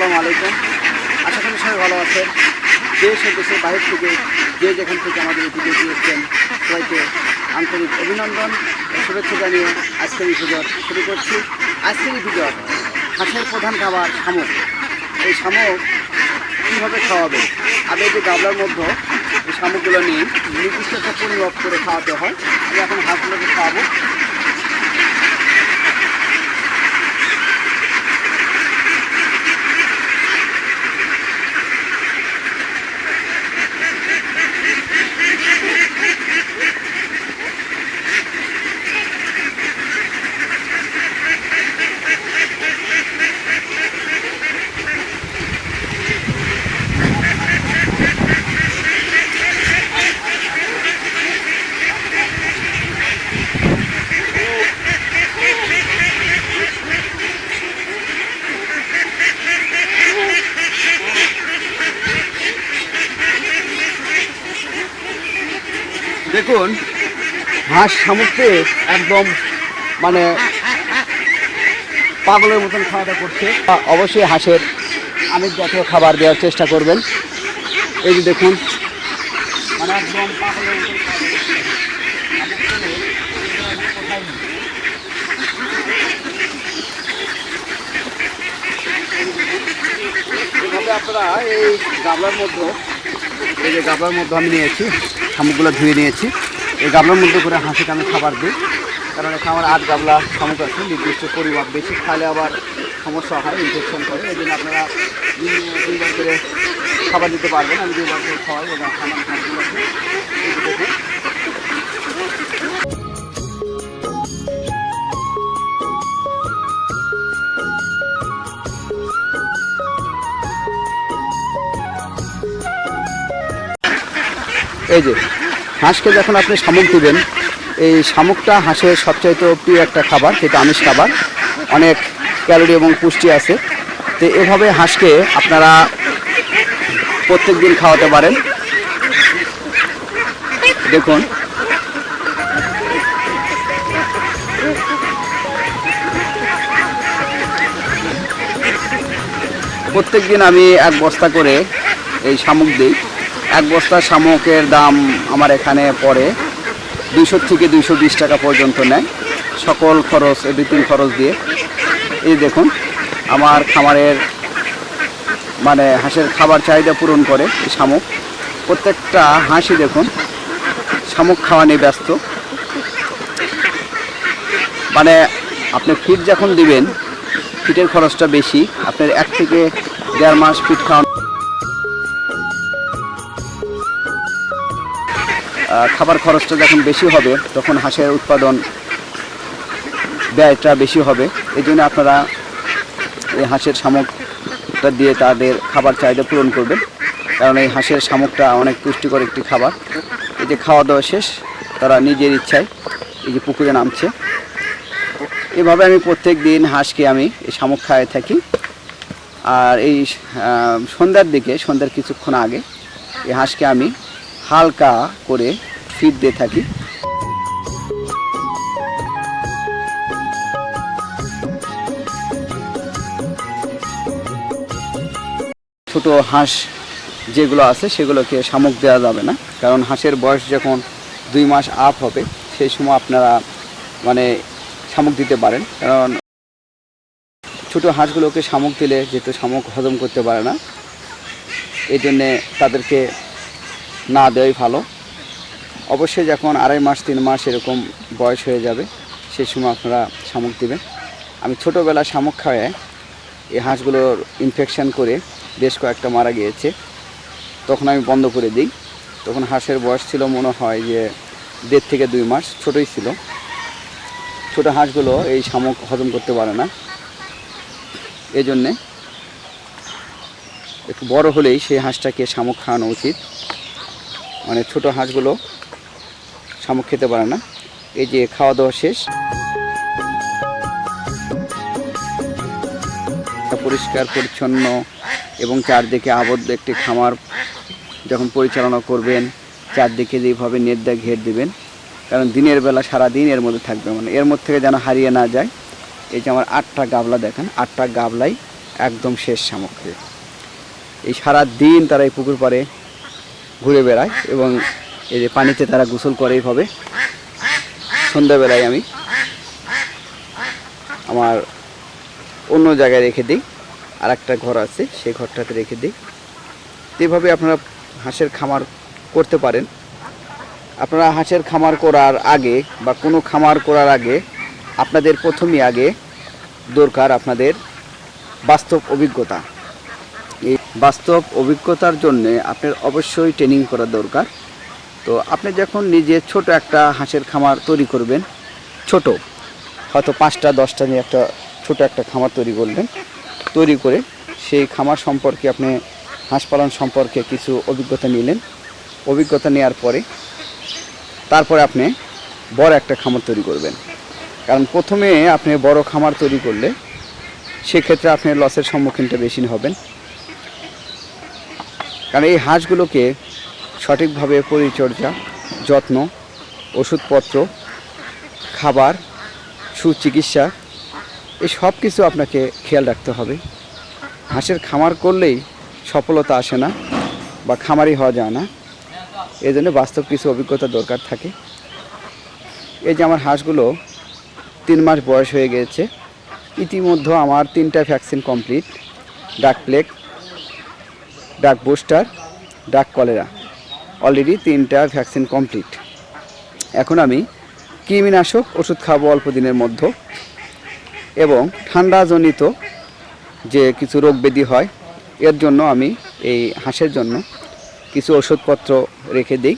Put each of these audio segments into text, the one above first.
আসসালামু আলাইকুম। আশা করি সবাই ভালো আছেন। দেশ ও দেশের বাইরে থেকে যে যেখান থেকে আমাদের এই ভিডিওটি দেখছেন, সবাইকে আন্তরিক অভিনন্দন শুভেচ্ছা জানিয়ে আজকের এই ভিডিও শুরু করছি। আজকের এই ভিডিও হাঁসের প্রধান খাবার শামুক। এই শামুক কীভাবে খাওয়াবে? আমি যে গাবলার মধ্যে এই শামুকগুলো নিয়ে নির্দিষ্ট একটা পরিমাপ করে খাওয়াতে হয়। আমি এখন হাঁসগুলোকে খাওয়াবো। দেখুন হাঁস শামুককে একদম মানে পাগলের মতন খাওয়া দাওয়া করছে, অবশ্যই হাঁসের আমিষ জাতীয় খাবার দেওয়ার চেষ্টা করবেন। এই যে দেখুন মানে একদম পাগলের মতন আপনারা এই গাবলার মধ্যে, এই যে গাবলার মধ্যে আমি নিয়েছি। শামুকগুলো ধুয়ে নিয়েছি। এই গামলার মধ্যে করে হাঁসিকে আমি খাবার দিই। কারণ এখানে আমার আট গামলা শামুক আছে, নির্দিষ্ট পরিমাপ। বেশি খাইলে আবার সমস্যা হয় ইনফেকশন করে। এই জন্য আপনারা দুইবার করে খাবার দিতে পারবেন। আমি দুইবার করে খাওয়াই এবং আমার হাঁসগুলোকে এই যে, হাঁসকে যখন আপনি শামুক দিবেন, এই শামুকটা হাঁসের সবচাইতে প্রিয় একটা খাবার যেটা আমিষ খাবার। অনেক ক্যালোরি এবং পুষ্টি আছে। তো এভাবে হাঁসকে আপনারা প্রত্যেক দিন খাওয়াতে পারেন। দেখুন। প্রত্যেক দিন আমি এক বস্তা করে এই শামুক দিই। এক বস্তা শামুকের দাম আমার এখানে পড়ে। দুইশো থেকে দুইশো বিশ টাকা পর্যন্ত নেয়। সকল খরচ এভরিথিং খরচ দিয়ে। এই দেখুন, আমার খামারের মানে হাঁসের খাবার চাহিদা পূরণ করে শামুক। প্রত্যেকটা হাঁসই দেখুন, শামুক খাওয়া নিয়ে ব্যস্ত। মানে আপনি ফিট যখন দিবেন, ফিটের খরচটা বেশি। আপনার এক থেকে দেড় মাস ফিট খাওয়ানো খাবার খরচটা যখন বেশি হবে, তখন হাঁসের উৎপাদন ব্যয়টা বেশি হবে। এই জন্য আপনারা এই হাঁসের শামুকটা দিয়ে তাদের খাবার চাহিদা পূরণ করবেন। কারণ এই হাঁসের শামুকটা অনেক পুষ্টিকর একটি খাবার। এই যে খাওয়া দাওয়া শেষ, তারা নিজের ইচ্ছায় এই যে পুকুরে নামছে। এভাবে আমি প্রত্যেক দিন হাঁসকে আমি এই শামুক খাওয়াই থাকি। আর এই সন্ধ্যার দিকে, সন্ধ্যার কিছুক্ষণ আগে এই হাঁসকে আমি হালকা করে ফিড দিয়ে থাকি। ছোট হাঁস যেগুলো আছে, সেগুলোকে শামুক দেওয়া যাবে না। কারণ হাঁসের বয়স যখন দুই মাস আপ হবে, সেই সময় আপনারা মানে শামুক দিতে পারেন। কারণ ছোট হাঁসগুলোকে শামুক দিলে যেহেতু শামুক হজম করতে পারে না এই জন্যে তাদেরকে না দেওয়াই ভালো। অবশ্যই যখন আড়াই মাস, তিন মাস এরকম বয়স হয়ে যাবে সেই সময় আপনারা শামুক দেবেন। আমি ছোটোবেলা শামুক খাওয়ায় এই হাঁসগুলোর ইনফেকশান করে বেশ কয়েকটা মারা গিয়েছে। তখন আমি বন্ধ করে দিই। তখন হাঁসের বয়স ছিল মনে হয় যে দেড় থেকে দুই মাস, ছোটোই ছিল। ছোটো হাঁসগুলো এই শামুক হজম করতে পারে না। এই জন্যে একটু বড় হলেই সেই হাঁসটাকে শামুক খাওয়ানো উচিত। মানে ছোট হাঁসগুলো শামুক খেতে পারে না। এই যে খাওয়া দাওয়া শেষ পরিষ্কার, পরিচ্ছন্ন এবং চারদিকে আবদ্ধ একটি খামার যখন পরিচালনা করবেন, চারদিকে যেভাবে নেট ঘের দেবেন, কারণ দিনের বেলা সারা দিন এর মধ্যে থাকবে মানে। এর মধ্যে থেকে যেন হারিয়ে না যায়। এই যে আমার আটটা গাবলা দেখেন, আটটা গাবলাই একদম শেষ সামগ্রী এই সারা দিন তারা এই পুকুর পাড়ে ঘুরে বেড়ায় এবং এই যে পানিতে তারা গোসল করে এইভাবে। সন্ধ্যাবেলায় আমি আমার অন্য জায়গায় রেখে দিই আর একটা ঘর আছে, সেই ঘরটাতে রেখে দিই। এভাবে আপনারা হাঁসের খামার করতে পারেন। আপনারা হাঁসের খামার করার আগে বা কোনো খামার করার আগে আপনাদের প্রথমেই আগে দরকার আপনাদের বাস্তব অভিজ্ঞতা। এই বাস্তব অভিজ্ঞতার জন্য আপনার অবশ্যই ট্রেনিং করা দরকার। তো আপনি যখন নিজে ছোট একটা হাঁসের খামার তৈরি করবেন, ছোট, হয়তো পাঁচটা, দশটা নিয়ে একটা ছোট একটা খামার তৈরি করলেন, তৈরি করে সেই খামার সম্পর্কে আপনি, হাঁস পালন সম্পর্কে কিছু অভিজ্ঞতা নিলেন। অভিজ্ঞতা নেওয়ার পরে, তারপরে আপনি বড় একটা খামার তৈরি করবেন। কারণ প্রথমে আপনি বড় খামার তৈরি করলে সেক্ষেত্রে আপনি লসের সম্মুখীনটা বেশি হবেন। কারণ এই হাঁসগুলোকে সঠিকভাবে পরিচর্যা, যত্ন, ওষুধপত্র, খাবার, সুচিকিৎসা এই সব কিছু আপনাকে খেয়াল রাখতে হবে। হাঁসের খামার করলেই সফলতা আসে না বা খামারি হওয়া যায় না। এই জন্য বাস্তব কিছু অভিজ্ঞতা দরকার থাকে। এই যে আমার হাঁসগুলো তিন মাস বয়স হয়ে গিয়েছে ইতিমধ্যে আমার তিনটা vaccine complete. Duck plague, duck booster, duck cholera. Already তিনটা ভ্যাকসিন কমপ্লিট এখন আমি কৃমিনাশক ওষুধ খাব অল্প দিনের মধ্যে এবং ঠান্ডাজনিত যে কিছু রোগ ব্যাধি হয়, এর জন্য আমি এই হাঁসের জন্য কিছু ওষুধপত্র রেখে দিই।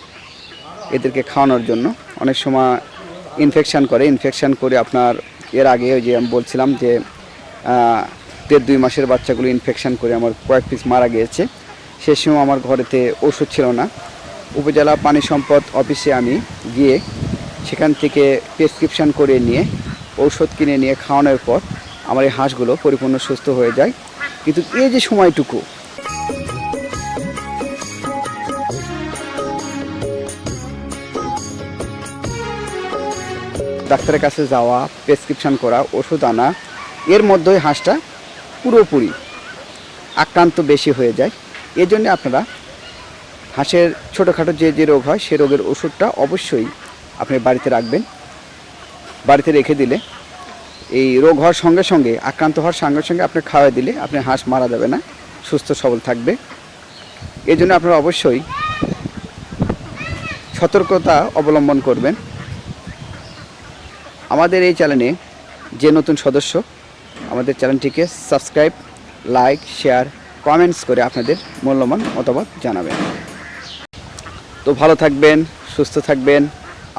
এদেরকে খাওয়ানোর জন্য। অনেক সময় ইনফেকশান করে। ইনফেকশান করে আপনার এর আগে ওই যে আমি বলছিলাম যে দেড় দুই মাসের বাচ্চাগুলো ইনফেকশান করে আমার কয়েক পিস মারা গিয়েছে। সে সময় আমার ঘরেতে ওষুধ ছিল না। উপজেলা পানি সম্পদ অফিসে আমি গিয়ে সেখান থেকে প্রেসক্রিপশান করে নিয়ে, ঔষধ কিনে নিয়ে খাওয়ানোর পর আমার এই হাঁসগুলো পরিপূর্ণ সুস্থ হয়ে যায়। কিন্তু এই যে সময়টুকু, ডাক্তারের কাছে যাওয়া, প্রেসক্রিপশন করা, ওষুধ আনা, এর মধ্যেই হাঁসটা পুরোপুরি আক্রান্ত বেশি হয়ে যায়। এই জন্য আপনারা হাঁসের ছোটোখাটো যে যে রোগ হয়, সে রোগের ওষুধটা অবশ্যই আপনি বাড়িতে রাখবেন। বাড়িতে রেখে দিলে এই রোগ হওয়ার সঙ্গে সঙ্গে, আক্রান্ত হওয়ার সঙ্গে সঙ্গে আপনি খাওয়াই দিলে আপনি হাঁস মারা যাবে না, সুস্থ সবল থাকবে। এই জন্য আপনারা অবশ্যই সতর্কতা অবলম্বন করবেন। আমাদের এই চ্যানেলে যে নতুন সদস্য, আমাদের চ্যানেলটিকে সাবস্ক্রাইব, লাইক, শেয়ার, কমেন্টস করে আপনাদের মূল্যবান মতামত জানাবেন। তো ভালো থাকবেন সুস্থ থাকবেন।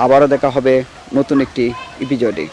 আবারও দেখা হবে নতুন একটি এপিজোডে